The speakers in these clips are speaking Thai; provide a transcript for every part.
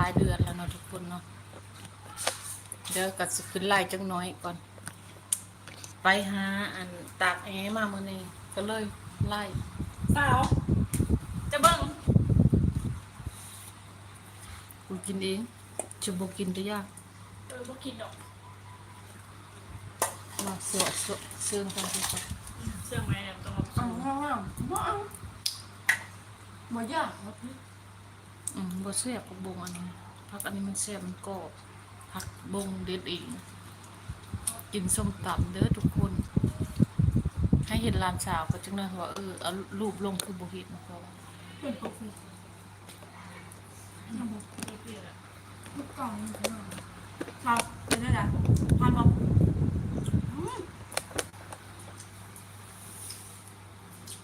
หลายเดือนแล้วเนาะทุกคนเนาะเดี๋ยวก็สิขึ้นไล่จังน้อยก่อน ไปหาอันตากแอมามื้อนี้ก็เลยไล่สาวจะเบิ่งกูกินเองจะบ่กินได้ยากเออบ่กินดอกมาสวดสวดเสื่องกันดีกว่าเชื่อไหมเนี่ยต้องมาเอาเอาเอาบ่เอาบ่ยากครับพี่ อืมบ่เสียบผักบงอันนี้ผักอันนี้มันเสียบมันกรอบผักบงเด็ดเองกินส้มตำเด้อทุกคน ให้เห็นลานสาวก็จังได้ว่าเออเอารูปลงคือบ่เห็นเพราะว่าเป็นปกติเปลี่ยนอะลูกกล่องนี่คือครับเป็นได้ล่ะทานบอืม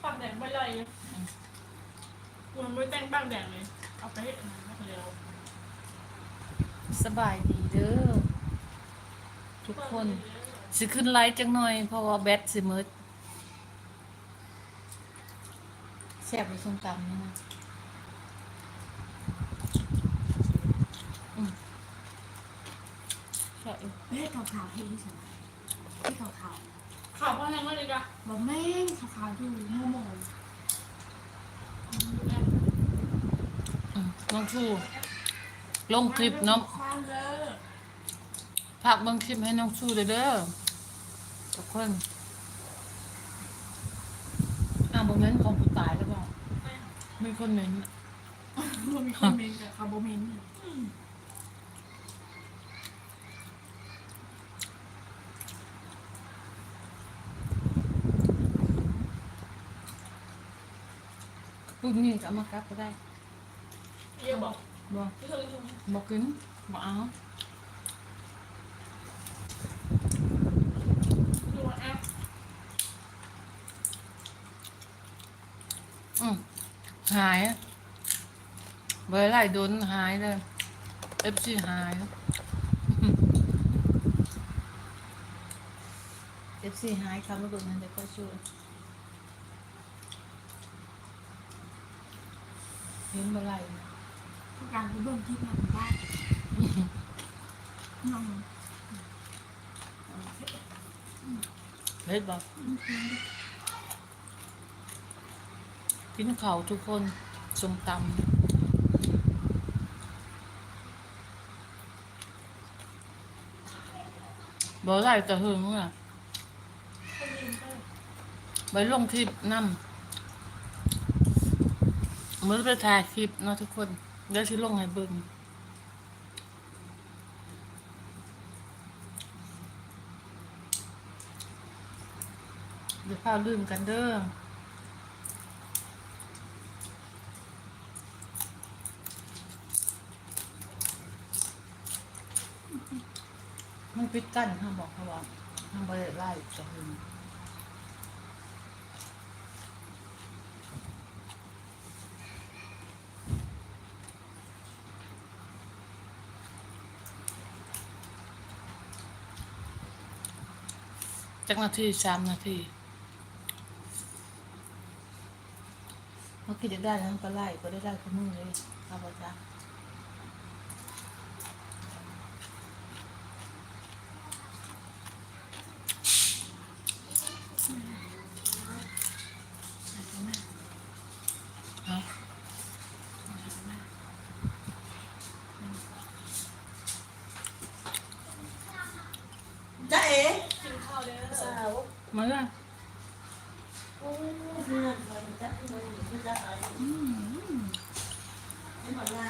ปากแดงไม่ไรมันไม่แต่งปากแดงเลย เอาไปให้อันนั้นนะเร็ว ส บายดีเด้อทุกคนสิขึ้นไลฟ์จังหน่อย เพราะว่าแบตสิหมืดแซ่บไปส้มตำนี่นะอืมแซ่บอยู่เฮ้ยขาวๆเฮ้ยนี่สิเฮ้ยขาวข่าวพ่อแห้งเลยดีกว่าๆบ่แม่งขาวๆอยู่โมโมอืมน้องชูลงคลิปเนาะ ข้าวเลยฝากเบางคลิปให้น้องชูเด้อเด้อทุกคนอ่าโมเมนต์ของผู้ตายหรือเปล่ามีคนเมนต์บ่มีคนเมนกับคาร์โบเมนต์พูดนี่ก็เอามากับก็ได้เยี่ยบอกบ่ที่เธอดูบ่กิน บ่เอาดูแอปอืมหายเบอร์ไล่โดนหายเลยเอฟซีหายเอฟซีหายคำว่าโดนนั้นเดี๋ยวก็ช่วยเห็นเมื่อไหร่ทุกการไปเบิ่งที่งานบ้านน้อง เฮ็ดบ่กินข้าวทุกคนสมตำบ่ไหล่จะหึงอะไปลงคลิปนำมือไปถ่ายคลิปเนาะทุกคนเดี๋ยวสิลงให้เบิ่ง เดี๋ยวพาลืมกันเด้อมันปิดกั้นเขาบอกเขาว่าทำไปไล่จะหึงจักนาทีสามนาที เมื่อกี้จะได้แล้วมันก็ไล่ก็ได้ไล่ขมือเลยครับอาจารย์ฮะ จ้าเอ๋ กินข้าวเลย สาว มาเลย เพื่อนมันจะมันจะจะอืมนี่มันล่า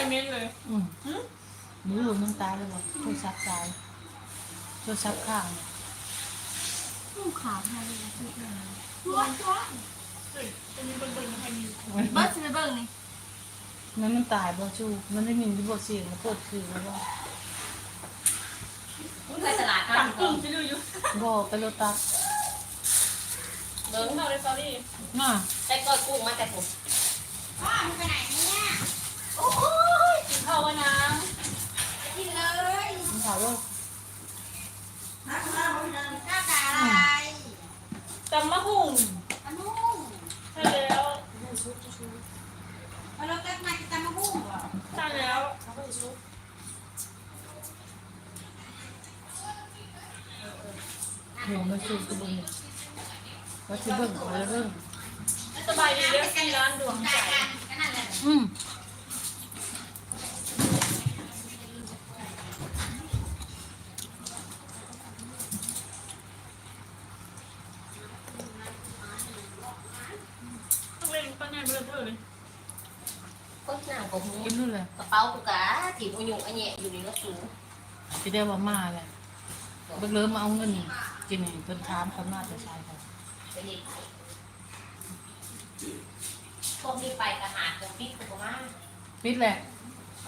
คือไม่ถ่ายเมนเลยอืมมือน้ำตาเลยบอกโทรศัพท์ตายโทรศัพท์ข้างเนี่ยลูกขาวมาเลยทุกอย่างว้าวว้าวเฮ้ยจะมีเบิ่งๆมาให้มีเบิร์ดสิไปเบิ่งนี่มันมันตายบ่ชูมันได้ยินที่บ่เสียงแล้วปวดคือแล้วบ่ไปตลาดต่างกึ่งจะดูอยู่บ่ไปรถตักเดินเข้าเลยสตอรี่น่ะแต่ก็กุ้งมาแต่ผมกิน เอาวน้ำกินเลยขาวลูกหน้ากาอะไรตำมะฮุ่งอันนู้นใช่แล้วเอาเราตักมากินตำมะฮุ่งเหรอใช่แล้วเห็นมาซื้อกระบุงมเซื้อเบิ่งมาเบิ่งสบายดีเรื่องที่ร้านดวงใจอืม กระเป๋ากูกะถีบอุยุงอันเนี้ยอยู่ในรถสูสิได้ว่ามาแหละเบิ่งเริ่มมาเอาเงินกินนี่เพิ่นถามเขามาจะใช้เขาไปเรียนพวกนี้ไปกระหาดกับปิ๊กกูประมาณปิดแหละเ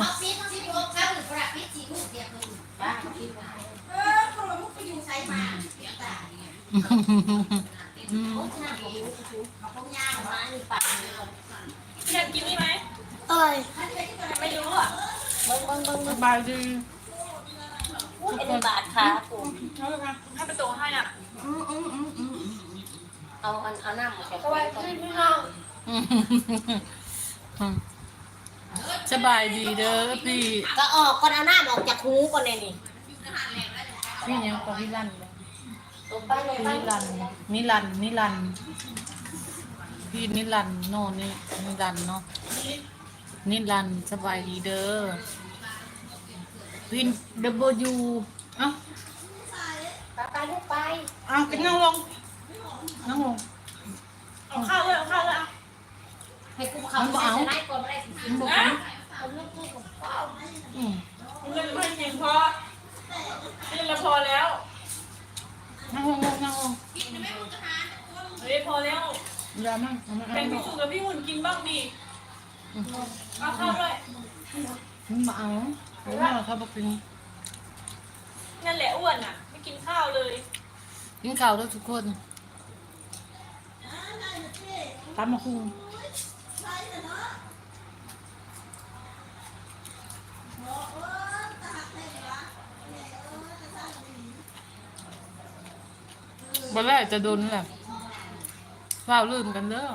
อาซีต้องซีโพกข้าวหรือประพิษสีลูกเดียวเลยบ้านปิ๊กมาเออคนละมุกไปอยู่ไซมาเสียตาเนี่ยอืมพวกหน้าของหูกูเขาคงยากประมาณนี้ไปเลยอยากกินนี่ไหม เอ้ยไม่รู้อะเบิ้งเบิ้งเบิ้งสเบิ้งบายดีอุ้ยเป็นบาทขากูเอาเลยค่ะให้ไปโตให้อะอืมอืมอืมอืมเอาอันเอาหน้ามาแข็งสบายก่อนดีพี่น้องอืมสบายดีเด้อพี่ก็ออกก่อนเอาหน้าออกจากหูก่อนเลยนี่พี่ยังก็พี่ลั่นเลยลงไปลงพี่ไปนิรันดร์นิรันดร์นิรันดร์พี่นิรันดร์โน่นนี่นิรันดร์เนาะ นิรันดร์สบายดีเด้อพี่เดบยูเอ้าไปไปลูกไปเอากินนั่งลงนั่งลงเอาข้าวเลยเอาข้าวเลยอะให้กูเขาใส่สไลด์ก่อนไม่ได้สิมันบอกนะนะคนลูกกูกับพ่ออืมเล่นไม่กินพอเล่นละพอแล้วนั่งลงนั่งนั่งลงเฮ้ยพอแล้วอย่ามั่งเอามาเอาแบ่งมาพี่สุกับพี่หุ่นกินบ้างดิ เอาข้าวด้วยมึงมาเอาเพราะว่าเขาบอกกินนั่นแหละอ้วนอะ ไม่กินข้าวเลยกินข้าวแล้วทุกคนตามมาคุงบ่แรกจะโดนแหละฝ้าวลืมกันเด้อ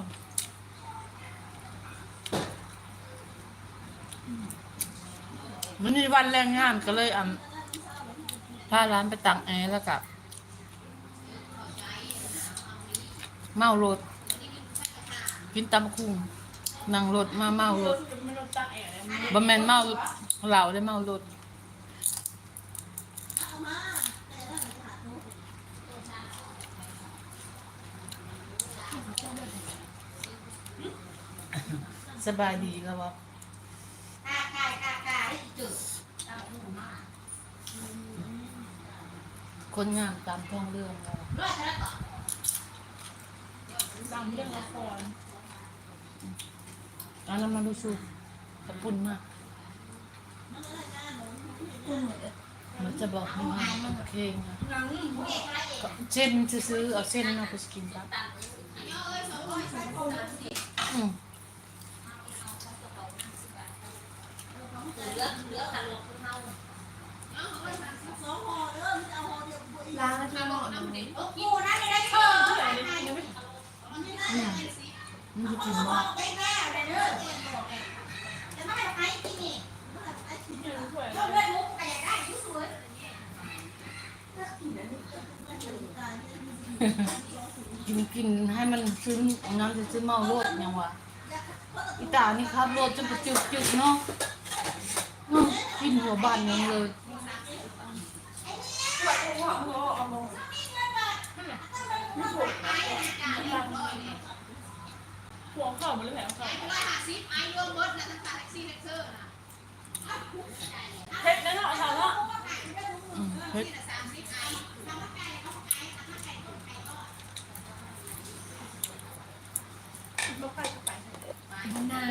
มันนี้วันแรงงานก็เลยอ่ำพาร้านไปตังแอร์แล้วกับเมารถกินตำคุงนั่งรถมาเมารถถไม่รถตักแอร์เลยบ่แมนเมาเหล้าได้เมารถสบายดีแล้ววะ กากายกากาให้จุดตามหูมา คนงานตามท้องเรื่องแล้วด้วยแล้วก็ตามเรื่องละครอันนั้นมาดูสูตะปุ่นมากมันจะบอกว่าโอเคนะหนังเส้นซื้อเอาเส้นมาไปกินครับอืม ล้างแล้วที่หม้อโอ้กูนะไม่ได้เธอ อืมมันจะ กินว่าได้แน่เลยเด้อจะไม่ให้กินนี่ถ้วยชอบเล่นมุกแต่อยากได้ยุ่สวยกินกินให้มันซึมน้ำจะซึมเมาโลดยังวะอีตานี่ครับโลดจนกระจุกจุกเนาะกินหัวบ้านยังเลยหัวเข่า หมดเลยแผลเข่าร้อยห้าสิบไอ้รวมหมดนะทั้งตาแท็กซี่แท็กเซอร์นะเพชรนั่นเหรอชาวเนาะอืมเฮ้ยสามสิบไอ้ทำมาไก่เขาไก่ทำมาไก่ต้มไก่ทอดลูกไปก็ไปนะ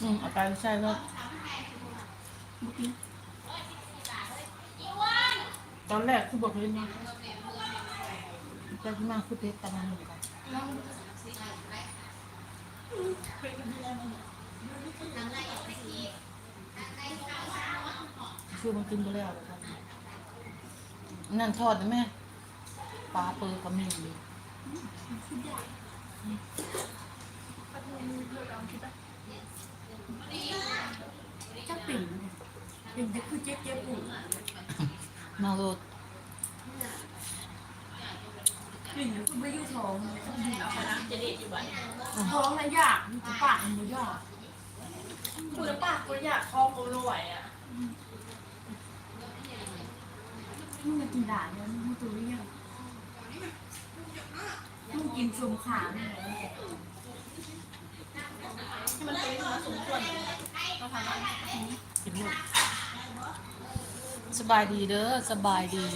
อืมเอาไปใช่แอนแรกคือบอกเลยนะแต่ที่มาคือเด็กตะวันตกคือมันกินไปแล้วครันั่นทอดไหม่ปลาเปิดก็มีอยู่จักปิ่นปิ่นจะคือเจ๊เจ๊ปุ่ มาโรดกลิ่นคือไม่ยุ่งท้องเลยต้องดูเอาไปนะจะเด็ดอยู่บ้านท้องนะยากอยู่กับปากมันไม่ยากคุณป้าคุณอยากคล้องกูรวยอะมึงจะกินด่าเนี่ยมึงตัวเรียงมึงกินสมขาเนี่ยให้มันเป็นมาสมควรเราทำอะไรกินลูก สบายดีเด้อสบายดี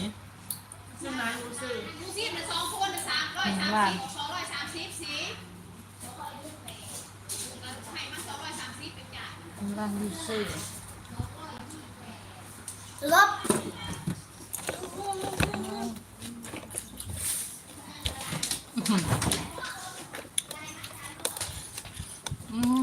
ซึ่งนายรู้สึกดูสิมันสองคนสามร้อยสามสิบสองร้อยสามสิบสี่ให้มันสองร้อยสามสิบเป็นจ่ายกำลังดีซื่อลบอืม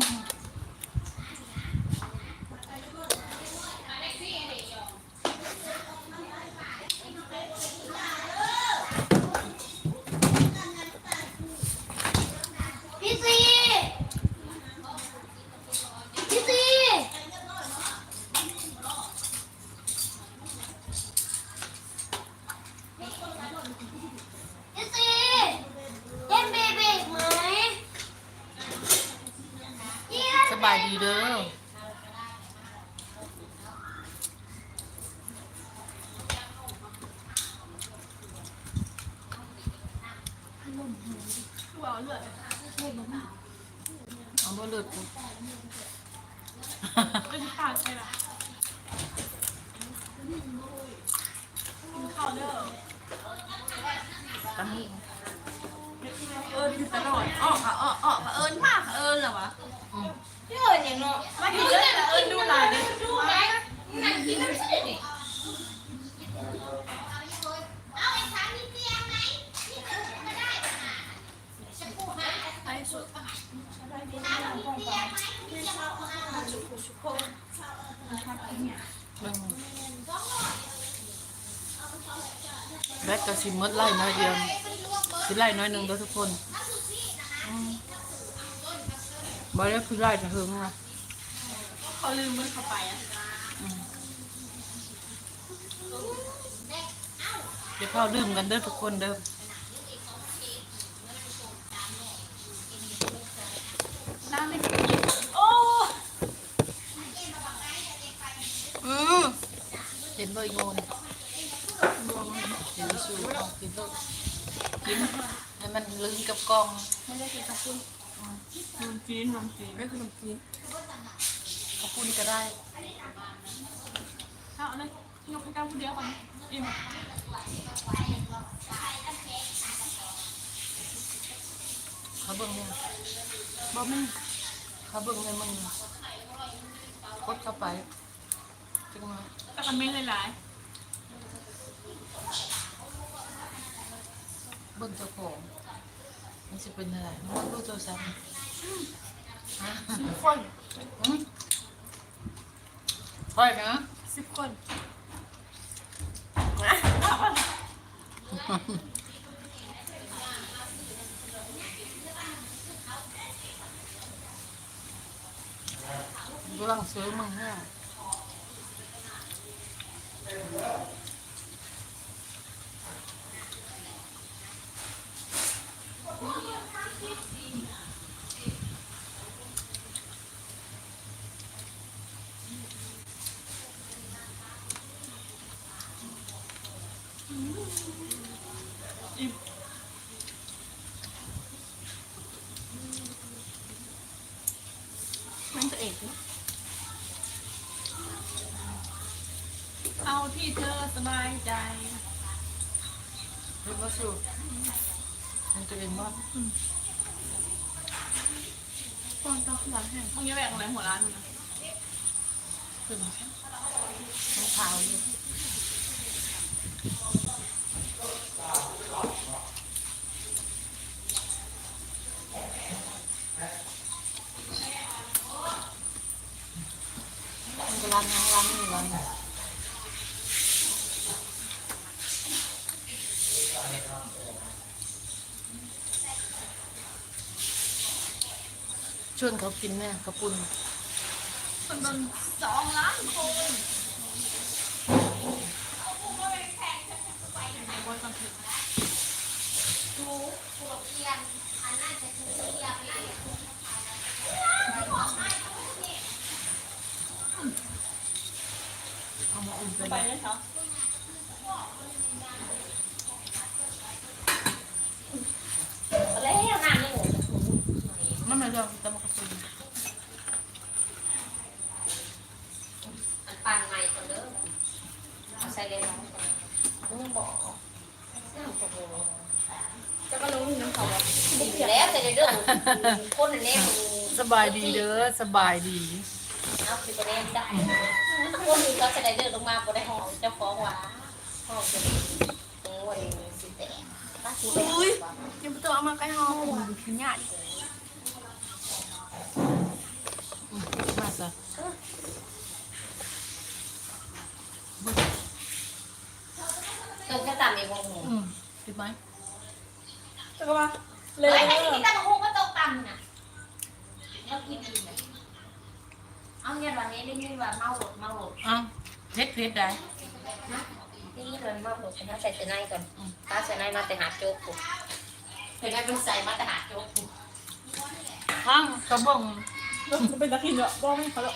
พี่ซีพี่ซีพี่ซีเล่นเบบีไหม สบายดีเด้อ กู เอาเลือดเอาบ่เลิศกูไม่ใช่ปาดใช่ไหมกินข้าวเด้อตำนี้เอิญตลอดออกค่ะออกออกเอิญมากค่ะเอิญเหรอวะพี่เอิญอย่างเนาะมากินเลยเอิญดูหลายเลยดูไหมนั่งกินน้ำซีนี่เอาไอ้สามีเตียงไหมนี่มันไม่ได้ขนาดจะพูดไหม ไอ้สุด สามีเตียงไหมเตียงเราเอา เบิ่ง แบตก็สิหมดไล่น้อยเดียวสิไล่น้อยหนึงเด้อทุกคนอืมบ่ได้คือไล่จะหึงนะเขาลืมมันเข้าไปอะเดี๋ยวเข้าดื่มกันเด้อทุกคนเด้อ น้ำไม่กินโอ้ อืมเห็น บ่อีโงนเห็นสูเอากินลูกกินให้มันลืมกับกองไม่ได้กินข้าวปุ้นมจีนนมจีนไม่คือนมจีนขอบคุณก็ได้เอาเลยยกให้กันคนเดียวก่อนอิ่มเขาเบิ่งเนี่ยบอมึงเขาเบิ่งในมึงกดเข้าไป จังมาตะกันไม่หลายเบิ่งเจ้าของมันจะเป็นอะไรมันรู้ตัวซ้ำฮะๆสิบคนอืมค่อยนะสิบคนกำลังซื้อมึงเนี่ย อิ่ม เอกเอาที่เธอสบายใจเรียกว่าสูมันตัวเองว่าตอนตอนหลังแห่งห้องนี้แบกอะไรหัวร้านมึงนะขึ้นรองเท้าอยู่มันก็ร้านยังร้านนี่ร้านนี้ ชวนเขากินแม่กระปุนคนโดนสองล้านคนดูหัวเทียนอันน่าจะคือเทียนนั่นเอามาอุ่นไปไปเลยเลยเขาแล้วน้ำนี่หนูมันไม่ยอมตะมกระปุน มันปั่นใหม่ก่อนเด้อเอาใส่เลยน้องก่อนมึงบอกน้ำโอ้โห จะก็รู้น้ำเขาแบบ ดีแล้ว แต่เรื่องคนเล่นสบายดีเด้อสบายดีเอาคือประเด็นได้คนนี้ก็จะได้เดินลงมาบนได้ห้องเจ้าของว่าห้องจะโอ้ยสิแตกป้าสิแตกยังไม่ต้องเอามาใกล้ห้องขึ้นยากอืมมาซะตรงแค่ตามเองงงอืมติดไหมจะก็ว่าเลเฮ้ยยไอ้ที่ตะคุง ก็ตกต่ำน่ะแล้วกินดีไหมเอาเงี้ยวันนี้ได้ยินว่าเมาหลดเมาหลดอ้าวเพชรเพชรได้ได้ยินว่าเมาหลดนะใส่เสื้อในก่อนตาเสื้อในมาแต่หาโจ๊กกูเสื้อในเป็นใส่มาแต่หาโจ๊กกูอ้าวกระบอกมันเป็นตะคินเนาะบอกไม่เขาหรอก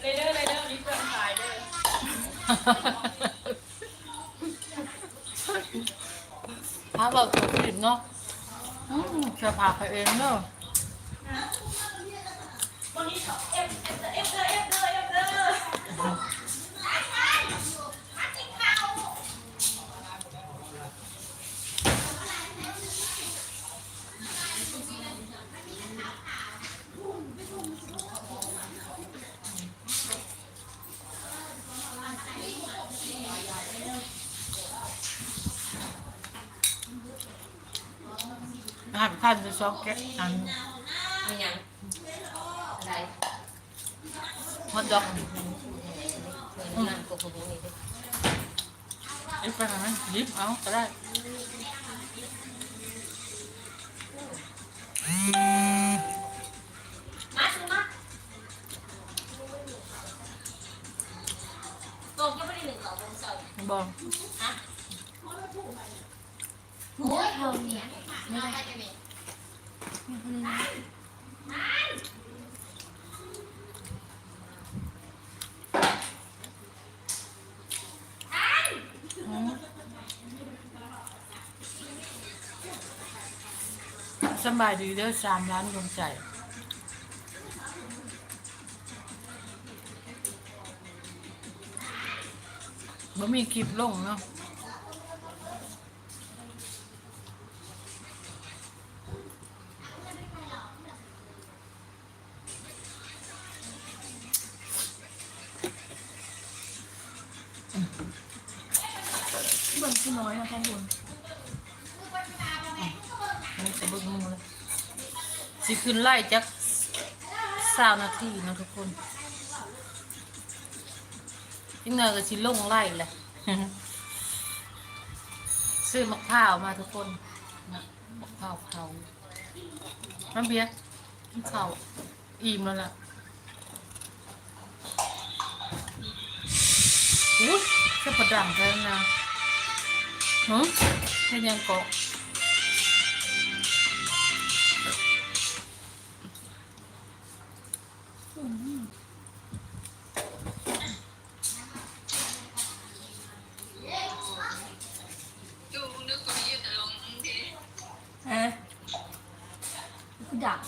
เรเดอร์เรเดอร์นี่เพื่อนขายเด้อพาบอกตัวผิดเนาะ อืมจะพาไปเองเนาะวันนี้เอฟเอฟเอฟ อาหาไปท่านจะช็อกแกะอันมีหยังอะไรฮอตดอกเหมือนนั่นกูกูนี่ดิไอ้ไปทางนั้นยิบเอาก็ได้มาซื้อมาตยังไม่ได้หนึ่งต่อบนเสาบอกโอ้ยเราเนี่ย ไม่ได้จะเนี่ยอืมสบายดีเด้อสามล้านดวงใจบ่มีคลิปลงเนาะ ขึ้นไล่จักสาวนาทีนะทุกคนยิ่งเนยก็สิลงไล่แหละซื้อมะพร้าวมาทุกคนมะพร้าวเผาน้ำเบียร์กินข้าอิ่มแล้วล่ะอุ้ยแค่ประดังแค่นั้นนะฮะแค่ยังเกาะ ฮะคือดัก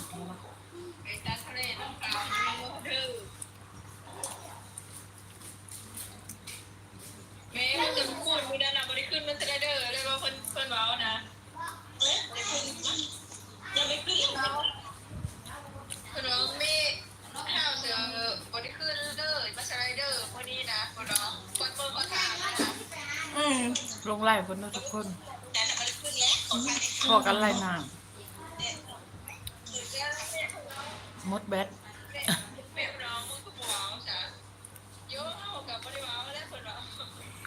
แม่มันจะพูดมือด้านน้าบริขึ้นมันจะได้เด้อได้ว่าเพิ่นเพิ่นเว้านะเอ๊ะอย่าไปขึ้นเขาเพิ่นว่าแม่ข้าวเสือบริขึ้นเด้อมาสไล เดอร์พอดีนะเพิ่นว่าเพิ่นเพิ่นเขาถามนะอืมลงไล่คนเนาะทุกคนแต่น่ะบริขึ้นแล้วขอการได้พอกันไล่น้ขึ้นแล้วแม่เพิ่นว่าำมดแบด